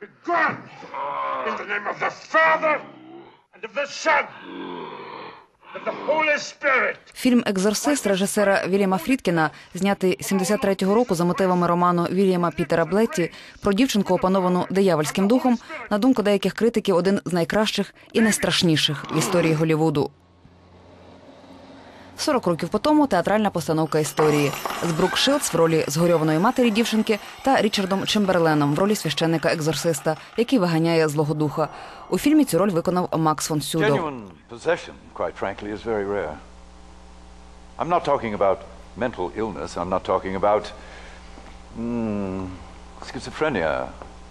Gone! In the name of the Father, and of the Son! Фільм Екзорцист режисера Вільяма Фрідкіна, знятий 73-го року за мотивами роману Вільяма Пітера Блетті про дівчинку, опановану диявольським духом, на думку деяких критиків, один з найкращих і найстрашніших в історії Голлівуду. 40 років по тому театральна постановка історії з Брук Шилдс в ролі згорьованої матері дівчинки та Річардом Чемберленом в ролі священника-екзорциста, який виганяє злого духа. У фільмі цю роль виконав Макс фон Сюдо. I'm not talking about mental illness. I'm not talking about mm, schizophrenia,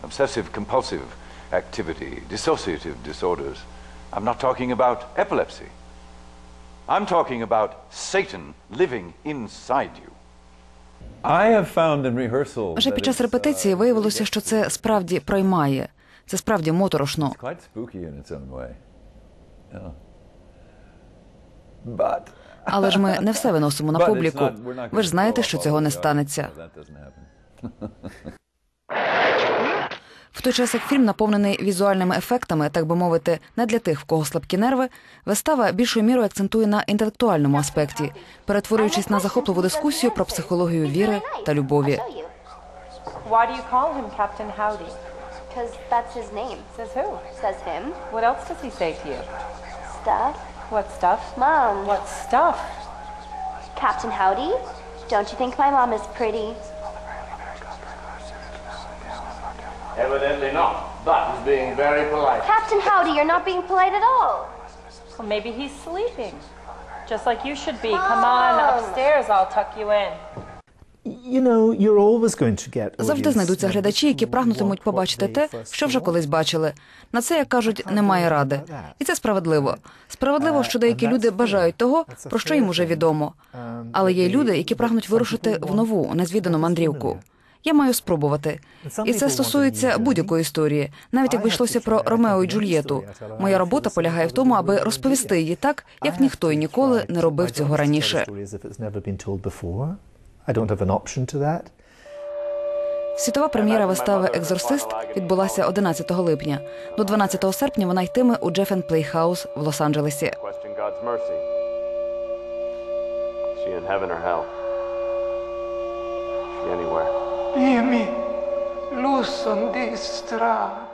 obsessive compulsive activity, dissociative disorders. I'm not talking about epilepsy. I'm talking about Satan living inside you. I have found in rehearsal Вже that під час репетиції uh, виявилося, що це справді проймає. Це справді моторошно. Але ж ми не все виносимо на публіку. not- we're not Ви ж знаєте, що цього не станеться. Той час, як фільм наповнений візуальними ефектами, так би мовити, не для тих, в кого слабкі нерви, вистава більшою мірою акцентує на інтелектуальному аспекті, перетворюючись на захопливу дискусію про психологію віри та любові. Why do you call him Captain Howdy? Because that's his name. Says who? Says him. What else does he say to you? Stuff. What stuff? Mom. What stuff? Captain Howdy? Don't you think my mom is pretty? Evidently not, but he's being very polite. Captain Howdy, you're not being polite at all. Well, maybe he's sleeping. Just like you should be. Come on upstairs, I'll tuck you in. You know, you're always going to get Завжди знайдуться глядачі, які прагнутимуть побачити те, що вже колись бачили. На це, як кажуть, немає ради. І це справедливо. Справедливо, що деякі люди бажають того, про що їм уже відомо. Але є люди, які прагнуть вирушити в нову, незвідану мандрівку. Я маю спробувати. І це стосується будь-якої історії, навіть якби йшлося про Ромео і Джульєту. Моя робота полягає в тому, аби розповісти її так, як ніхто і ніколи не робив цього раніше. Світова прем'єра вистави Екзорцист відбулася 11 липня. До 12 серпня вона йтиме у Джефен Плейхаус в Лос-Анджелесі. She in heaven or hell? She anywhere? Imi, di strada.